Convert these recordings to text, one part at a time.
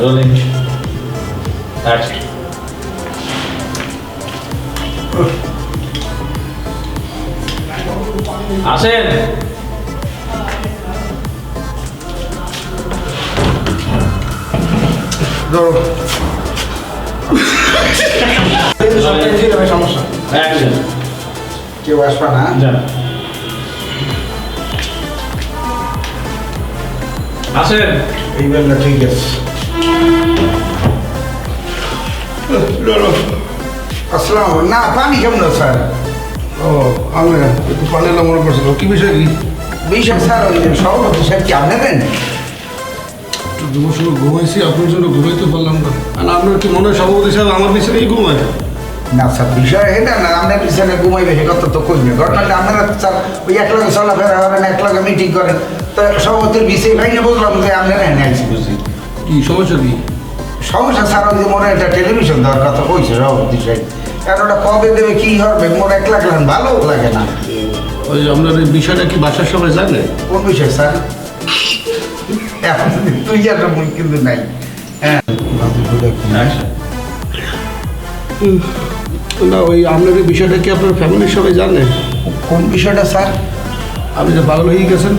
Rolling action আসেন সমস্যা action কেউ আসবে না আসেন এই বেলা ঠিক আছে আসসালাম না পানি কেমন স্যার? ও আমি একটু পানিলা মনে করছিল কি বিষয় কি? বিষয় স্যার ওই সভাপতি সাহেব কি আপনি দেন একটু দুপুর সময় ঘুমাইছি আপনার জন্য ঘুমাইতে পারলাম না। আর আপনার কি মনে হয় সভাপতি সাহেব আমার বিছানায় ঘুমায়? না স্যার বিষয় এটা না আপনার পিছনে ঘুমাইবে সে কথা তো করবে ঘটনাটা আপনারা স্যার ওই এক লগে চলাফেরা করেন এক লগে মিটিং করেন। তো সভাপতির বিষয় ভাই না বুঝলাম যে আপনারা এনে আইসি। কি সমস্যা কি? সমস্যা স্যার ওই যে মনে একটা টেলিভিশন দেওয়ার কথা কইছে সভাপতি সাহেব। কারণ ওটা কবে দেবে কি হবে? মোর এক লাখ লাখ ভালো লাগে না। ওই আপনার এই বিষয়টা কি বাসার সবাই জানে? কোন বিষয় স্যার? এখন তুই আর মন কিন্তু নাই। হ্যাঁ। না ওই আপনার এই বিষয়টা কি আপনার ফ্যামিলির সবাই জানে? কোন বিষয়টা স্যার? আপনি যে পাগল হয়ে গেছেন।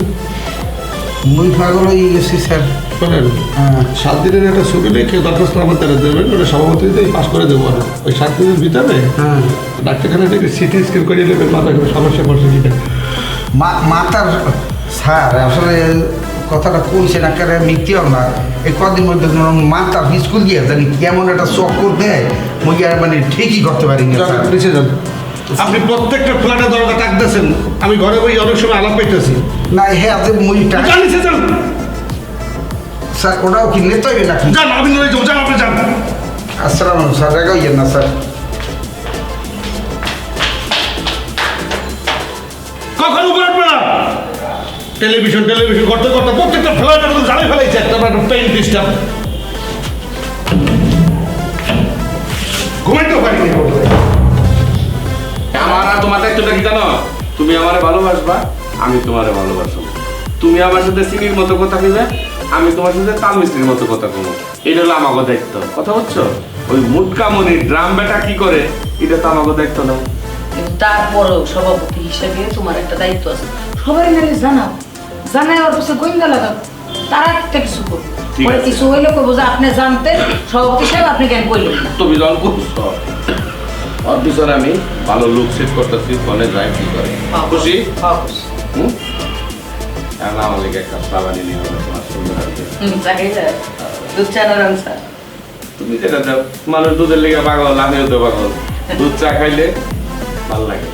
মুই পাগল হয়ে গেছি স্যার। শোনেন হ্যাঁ। সাত দিনের একটা ছুটি রেখে দরখাস্ত আমার তারা দেবেন ওটা সভাপতিতেই পাস করে দেবো আর। ওই সাত দিনের ভিতরে হ্যাঁ। ডাক্তারখানা থেকে সিটি স্ক্যান করিয়ে দেবেন মাথা কোনো সমস্যা পড়ছে কিনা। মা- মাতার স্যার আসলে কথাটা কইছে না কারে মিথ্যেও না এই কদিন মধ্যে মাতা স্কুল গিয়ে জানি কেমন একটা চক্কর দেয় মুই আর মানে ঠিকই করতে পারি না আপনি প্রত্যেকটা ফ্ল্যাটে দরজা ডাকতেছেন আমি ঘরে বই অনেক সময় আলাপ পাইতেছি। না হ্যাঁ যে মুই টা- যান নিচে যান স্যার ওটাও কি নিতে হবে নাকি? যান আমি নয় যাব যান আপনি যান। আসসালাম স্যার রেগাইয়েন না স্যার। কখন উপরে উঠবে না? টেলিভিশন টেলিভিশন করতে করতে প্রত্যেকটা ফ্ল্যাটে তো জানাই ফেলাইছে একটা পেইন ডিস্টার্ব ঘুমাইতেও পারিনি আমার আর তোমার দায়িত্বটা কি জানো? তুমি আমারে ভালোবাসবা। আমি তোমারে ভালোবাসবো তুমি আমার সাথে সিনির মতো কথা কইবে আমি তোমার সাথে তাল মিস্ত্রির মতো কথা কইবো। এটা হলো আমাকে দায়িত্ব কথা বুঝছ? ওই মুটকামনি ড্রাম বেটা কি করে এটা তো আমাকে দায়িত্ব না। তারপরেও সভাপতি হিসেবে তোমার একটা দায়িত্ব আছে। সবাই মিলে জানাও জানাই ওর কাছে গোয়েন্দা লাগাও তারা একটা কিছু করবে। পরে কিছু হইলে করব যে আপনি জানতেন সভাপতি সাহেব আপনি কেন করলেন তুমি যখন করছ পিছনে আমি ভালো লোক সেট করতেছি ফোনে যাই কি করে। খুশি? অবশ্যই। আমার লেগে একটা চা বানিয়ে নিয়ে হবে তোমার সুন্দর? দুধ চা না তুমি যেটা দাও মানুষ দুধের লেগে পাগল আমিও তো পাগল। দুধ চা খাইলে ভালো লাগে।